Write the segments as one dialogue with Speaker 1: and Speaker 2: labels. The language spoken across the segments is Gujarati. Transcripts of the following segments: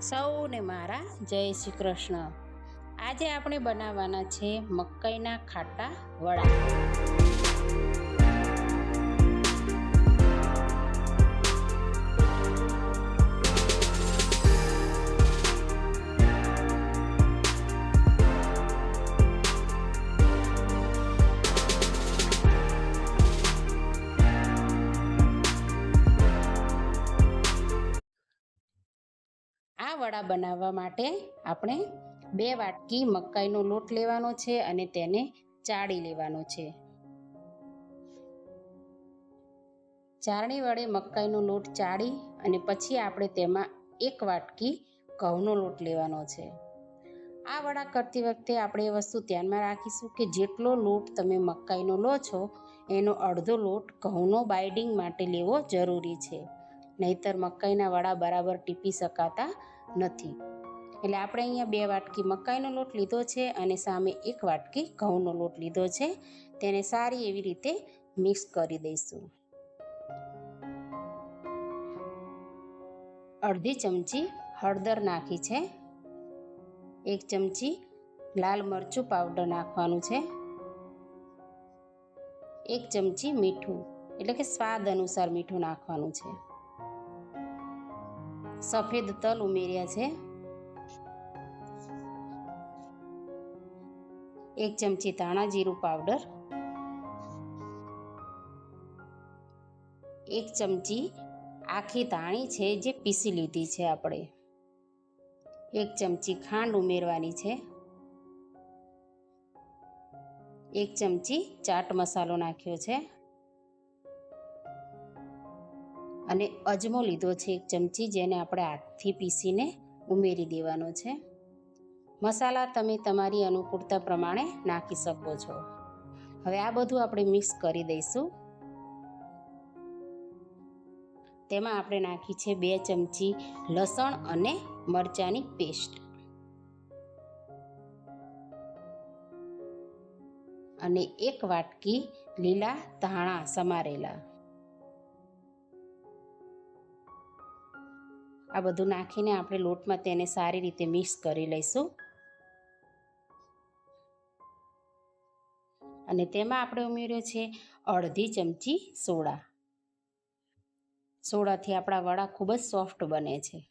Speaker 1: સૌને મારા જય શ્રી કૃષ્ણ. આજે આપણે બનાવવાના છે મકાઈના ખાટા વડા. વડા બનાવવા માટે આપણે બે વાટકી મકાઈનો લોટ લેવાનો છે અને તેને ચાળી લેવાનો છે. ચારણી વડે મકાઈનો લોટ ચાળી અને પછી આપણે તેમાં એક વાટકી ઘઉંનો લોટ લેવાનો છે. આ વડા કરતી વખતે આપણે એ વસ્તુ ધ્યાનમાં રાખીશું કે જેટલો લોટ તમે મકાઈનો લો છો, એનો અડધો લોટ ઘઉંનો બાઇડિંગ માટે લેવો જરૂરી છે. નહીતર મકાઈના વડા બરાબર ટીપી શકાતા નથી. એટલે આપણે અહીંયા બે વાટકી મકાઈનો લોટ લીધો છે અને સામે એક વાટકી ઘઉંનો લોટ લીધો છે. તેને સારી એવી રીતે મિક્સ કરી દઈશું. અડધી ચમચી હળદર નાખી છે. એક ચમચી લાલ મરચું પાવડર નાખવાનું છે. એક ચમચી મીઠું, એટલે કે સ્વાદ અનુસાર મીઠું નાખવાનું છે. સફેદ તલ ઉમેર્યા છે. એક ચમચી ધાણા જીરું પાવડર. એક ચમચી આખી ધાણી છે જે પીસી લીધી છે આપણે. એક ચમચી ખાંડ ઉમેરવાની છે. એક ચમચી ચાટ મસાલો નાખ્યો છે. અને અજમો લીધો છે એક ચમચી જેને આપણે હાથથી પીસીને ઉમેરી દેવાનો છે. મસાલા તમે તમારી અનુકૂળતા પ્રમાણે નાખી શકો છો. હવે આ બધું આપણે મિક્સ કરી દઈશું. તેમાં આપણે નાખી છે બે ચમચી લસણ અને મરચાંની પેસ્ટ. અને એક વાટકી લીલા ધાણા સમારેલા. આ બધું નાખીને આપણે લોટમાં તેને સારી રીતે મિક્સ કરી લઈશું. અને તેમાં આપણે ઉમેર્યો છે અડધી ચમચી સોડા. સોડાથી આપણા વડા ખૂબ જ સોફ્ટ બને છે.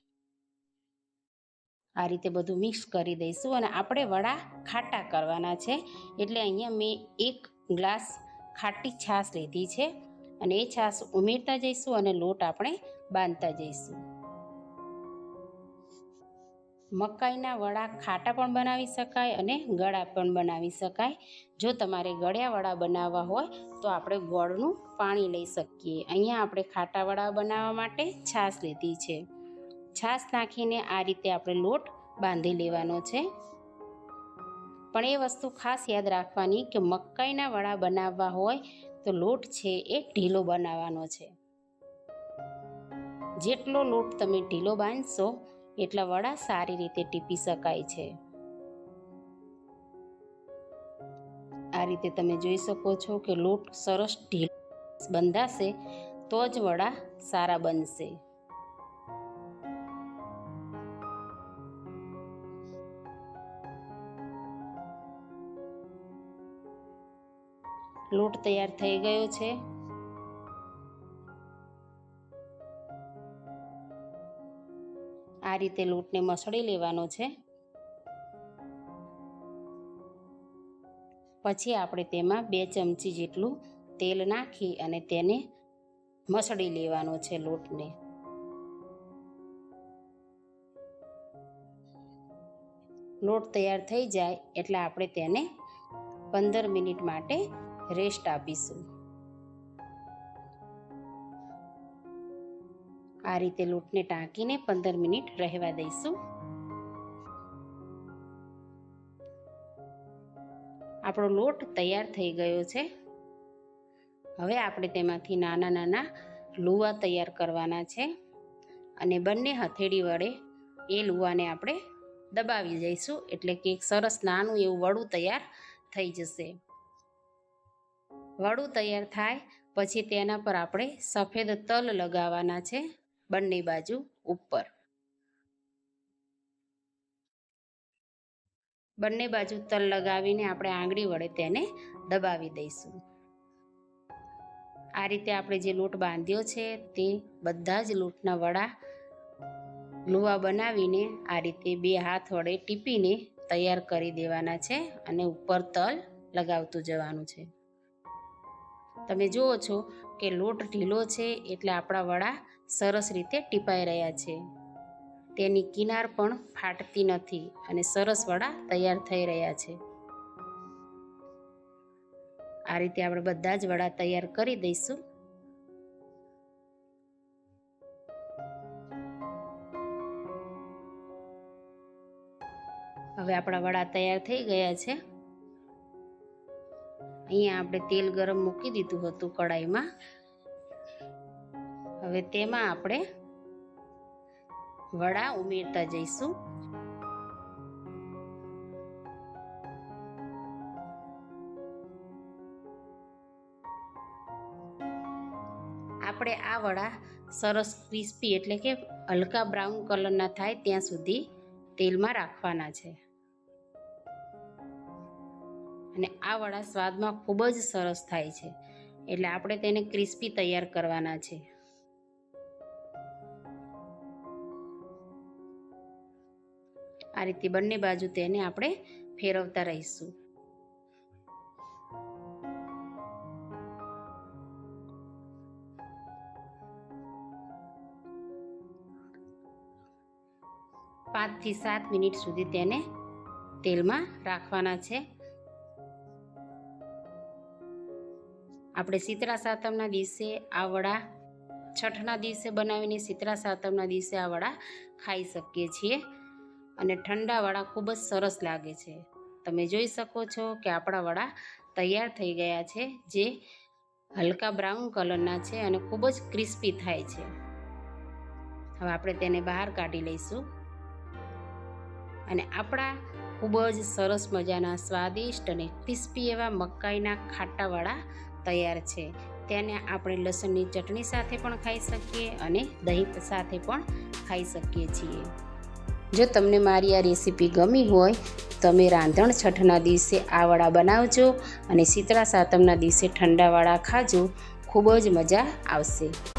Speaker 1: આ રીતે બધું મિક્સ કરી દઈશું અને આપણે વડા ખાટા કરવાના છે. એટલે અહીંયા મેં એક ગ્લાસ ખાટી છાશ લીધી છે અને એ છાશ ઉમેરતા જઈશું અને લોટ આપણે બાંધતા જઈશું. મકાઈના વડા ખાટા પણ બનાવી શકાય અને ગળા પણ બનાવી શકાય. જો તમારે ગળ્યા વડા બનાવવા હોય, તો આપણે ગોળનું પાણી લઈ શકીએ. અહીંયા આપણે ખાટા વડા બનાવવા માટે છાશ લીધી છે. છાશ નાખીને આ રીતે આપણે લોટ બાંધી લેવાનો છે. પણ એ વસ્તુ ખાસ યાદ રાખવાની કે મકાઈના વડા બનાવવા હોય, તો લોટ છે એ ઢીલો બનાવવાનો છે. જેટલો લોટ તમે ઢીલો બાંધશો એટલા વડા સારી રીતે ટીપી શકાય છે. આ રીતે તમે જોઈ શકો છો કે લોટ સરસ ઢીલ બંધાશે, તો જ વડા સારા બનશે. લોટ તૈયાર થઈ ગયો છે. આ રીતે લોટને મસળી લેવાનો છે. પછી આપણે તેમાં બે ચમચી જેટલું તેલ નાખી અને તેને મસળી લેવાનો છે લોટને. લોટ તૈયાર થઈ જાય એટલે આપણે તેને પંદર મિનિટ માટે રેસ્ટ આપીશું. આ રીતે લોટને ટાંકીને પંદર મિનિટ રહેવા દઈશું. આપણો લોટ તૈયાર થઈ ગયો છે. હવે આપણે તેમાંથી નાના નાના લુવા તૈયાર કરવાના છે અને બંને હથેળી વડે એ લુવાને આપણે દબાવી જઈશું એટલે કે એક સરસ નાનું એવું વડું તૈયાર થઈ જશે. વડું તૈયાર થાય પછી તેના પર આપણે સફેદ તલ લગાવવાના છે. બંને બાજુ ઉપર. બંને બાજુ તલ લગાવીને આપણે આંગળી વડે તેને દબાવી દઈશું. આ રીતે આપણે જે લોટ બાંધ્યો છે તે બધા જ લોટના વડા લુવા બનાવીને આ રીતે બે હાથ વડે ટીપીને તૈયાર કરી દેવાના છે અને ઉપર તલ લગાવતું જવાનું છે. તમે જુઓ છો કે લોટ ઢીલો છે એટલે આપણા વડા સરસ રીતે ટીપાઈ રહ્યા છે. તેની કિનાર પણ ફાટતી નથી અને સરસ વડા તૈયાર થઈ રહ્યા છે. આ રીતે આપણે બધા જ વડા તૈયાર કરી દઈશું. હવે આપણા વડા તૈયાર થઈ ગયા છે. અહીંયા આપણે તેલ ગરમ મૂકી દીધું હતું કડાઈમાં હવે તેમાં આપણે વડા ઉમેરતા જઈશું. આપણે આ વડા સરસ ક્રિસ્પી એટલે કે હલકા બ્રાઉન કલરના થાય ત્યાં સુધી તેલમાં રાખવાના છે. અને આ વડા સ્વાદમાં ખૂબ જ સરસ થાય છે. એટલે આપણે તેને ક્રિસ્પી તૈયાર કરવાના છે. આ રીતે બંને બાજુ તેને આપણે ફેરવતા રહીશું. પાંચથી સાત મિનિટ સુધી તેને તેલમાં રાખવાના છે. આપણે શીતળા સાતમના દિવસે આ વડા છઠના દિવસે બનાવીને શીતળા સાતમના દિવસે આ વડા ખાઈ શકીએ છીએ. અને ઠંડા વડા ખૂબ જ સરસ લાગે છે. તમે જોઈ શકો છો કે આપણા વડા તૈયાર થઈ ગયા છે, જે હલકા બ્રાઉન કલરના છે અને ખૂબ જ ક્રિસ્પી થાય છે. હવે આપણે તેને બહાર કાઢી લઈશું. અને આપણા ખૂબ જ સરસ મજાના સ્વાદિષ્ટ અને ક્રિસ્પી એવા મકાઈના ખાટાવાળા તૈયાર છે. તેને આપણે લસણની ચટણી સાથે પણ ખાઈ શકીએ અને દહીં સાથે પણ ખાઈ શકીએ છીએ. જો તમને મારી આ રેસીપી ગમી હોય, તમે રાંધણ છઠના દિવસે આ વડા બનાવજો અને શીતળા સાતમના દિવસે ઠંડાવાળા ખાજો. ખૂબ જ મજા આવશે.